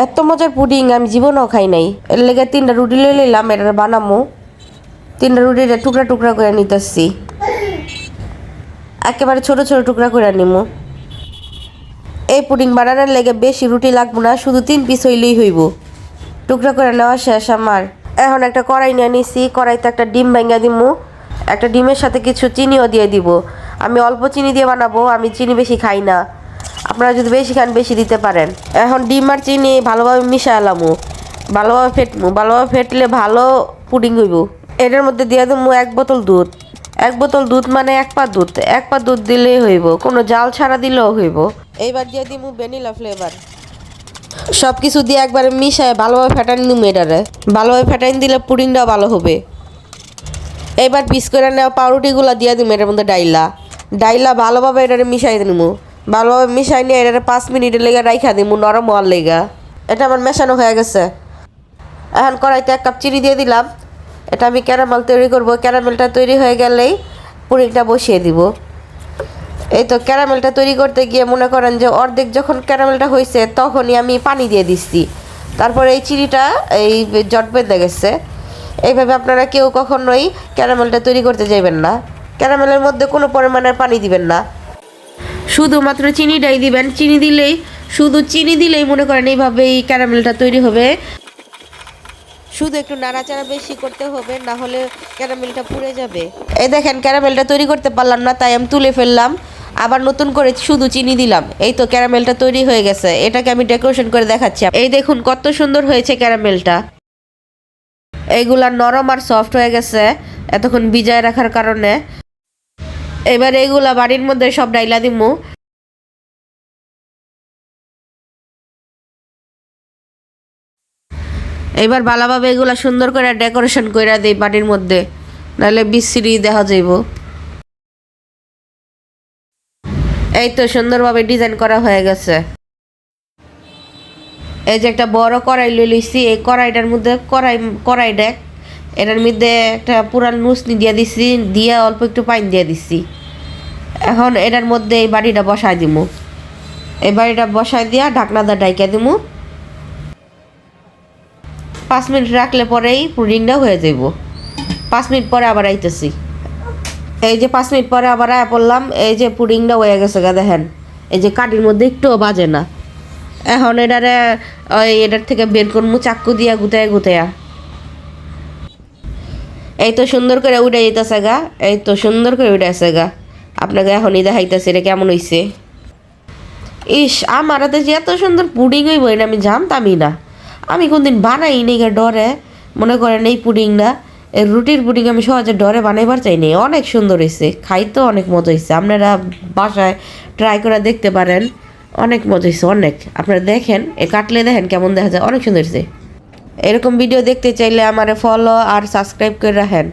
এত মজার পুডিং আমি জীবনেও খাই নাই। এর লেগে তিনটা রুটি লই লইলাম, এটা বানামো। তিনটা রুটিটা টুকরা টুকরা করে নিতেছি। একেবারে ছোট ছোট টুকরা করে নিমু। এই পুডিং বানানোর লেগে বেশি রুটি লাগবো না, শুধু তিন পিস হইলেই হইব। টুকরা করে নেওয়া শেষ আমার। এখন একটা কড়াই নিয়ে নিছি, কড়াইতে একটা ডিম ভেঙে দিমু। একটা ডিমের সাথে কিছু চিনিও দিয়ে দিব। আমি অল্প চিনি দিয়ে বানাবো, আমি চিনি বেশি খাই না। আপনারা যদি বেশি খান, বেশি দিতে পারেন। এখন ডিম আর চিনি ভালোভাবে মিশালামু ভালোভাবে ফেটমু। ভালোভাবে ফেটলে ভালো পুডিং হইব। এটার মধ্যে দিয়ে দেবো এক বোতল দুধ। এক বোতল দুধ মানে এক পা দুধ। এক পা দুধ দিলেই হইব। কোনো জাল ছাড়া দিলেও হইব। এইবার দিয়ে দিমু ভ্যানিলা ফ্লেভার। সব কিছু দিয়ে একবারে মিশায় ভালোভাবে ফ্যাটাইন দিমু এটারে। ভালোভাবে ফ্যাটাইন দিলে পুডিংটাও ভালো হবে। এবার পিস করে নেওয়া পাউরুটিগুলো দিয়ে দিমু এটার মধ্যে ডাইলা। ডাইলা ভালোভাবে এটারে মিশাই দিমু ভালোভাবে মিশাই নিয়ে এটারে পাঁচ মিনিটের লেগে রাইখা দিমু নরম হওয়ার লেগা। এটা আমার মেশানো হয়ে গেছে। এখন কড়াইতে এক কাপ চিনি দিয়ে দিলাম। এটা আমি ক্যারামেল তৈরি করব। ক্যারামেলটা তৈরি হয়ে গেলেই পুডিংটা বসিয়ে দিব। এই তো ক্যারামেলটা তৈরি করতে গিয়ে মনে করেন যে অর্ধেক যখন ক্যারামেলটা হয়েছে তখনই আমি পানি দিয়ে দিচ্ছি। তারপরে এই চিনিটা এই জট বেঁধে গেছে। এইভাবে আপনারা কেউ কখনোই ক্যারামেলটা তৈরি করতে যাইবেন না। ক্যারামেলের মধ্যে কোনো পরিমাণের পানি দিবেন না। শুধুমাত্র চিনিটাই দিবেন। চিনি দিলেই, শুধু চিনি দিলেই মনে করেন এইভাবে এই ক্যারামেলটা তৈরি হবে। শুধু একটু নাড়াচাড়া বেশি করতে হবে, না হলে ক্যারামেলটা পুড়ে যাবে। এই দেখেন, ক্যারামেলটা তৈরি করতে পারলাম না, তাই আমি তুলে ফেললাম। আবার নতুন করে শুধু চিনি দিলাম। এই তো ক্যারামেলটা তৈরি হয়ে গেছে। এটাকে আমি ডেকোরেশন করে দেখাচ্ছি। এই দেখুন, কত সুন্দর হয়েছে ক্যারামেলটা। এইগুলা নরম আর সফট হয়ে গেছে, এতক্ষণ ভিজায় রাখার কারণে। এবার এইগুলা বাড়ির মধ্যে সব ডাইলা দিমু। এবার ভালোভাবে এগুলা সুন্দর করে ডেকোরেশন করে দেই বাড়ির মধ্যে, নাহলে বিশ্রী দেখা যাইব। এই তো সুন্দরভাবে ডিজাইন করা হয়ে গেছে। এই যে একটা বড় কড়াই লই লইছি, এই কড়াইটার মধ্যে কড়াই কড়াই ডেক। এটার মধ্যে একটা পুরান নুসনি দিয়ে দিছি, দিয়ে অল্প একটু পানি দিয়ে দিছি। এখন এটার মধ্যে এই বাড়িটা বসাই দিমু। এই বাড়িটা বসাই দিয়া ঢাকনা দা ডাইকা দিমু। পাঁচ মিনিট রাখলে পরেই পুডিংটা হয়ে যাইব। পাঁচ মিনিট পরে আবার আইতেছি। এই যে পাঁচ মিনিট পরে আবার আয়া পড়লাম, এই যে পুডিংটা হয়ে গেছে গা দেখেন। এই যে কাটির মধ্যে একটুও বাজে না। এখন এটারে ওই এটার থেকে বের করব চাক্কু দিয়া গুতায় গুতায়া। এই তো সুন্দর করে উঠে যেতেছে গা, এই তো সুন্দর করে উঠে আছে গা। আপনাকে এখনই দেখাইতেছে এটা কেমন হইছে? ইস, আমার হাতে যে এত সুন্দর পুডিং হইব, এটা আমি জানতামই না। আমি কোনদিন বানাই নি গা ডরে, মনে করেন এই পুডিংটা এই রুটির পুডিং আমি সহজে ডরে বানাইবার চাইনি। অনেক সুন্দর হয়েছে খাইতেও অনেক মজা হয়েছে আপনারা বাসায় ট্রাই করে দেখতে পারেন, অনেক মজা হয়েছে অনেক। আপনারা দেখেন এ কাটলে দেখেন কেমন দেখা যায়, অনেক সুন্দর হয়েছে এরকম ভিডিও দেখতে চাইলে আমারে ফলো আর সাবস্ক্রাইব করে রাখেন।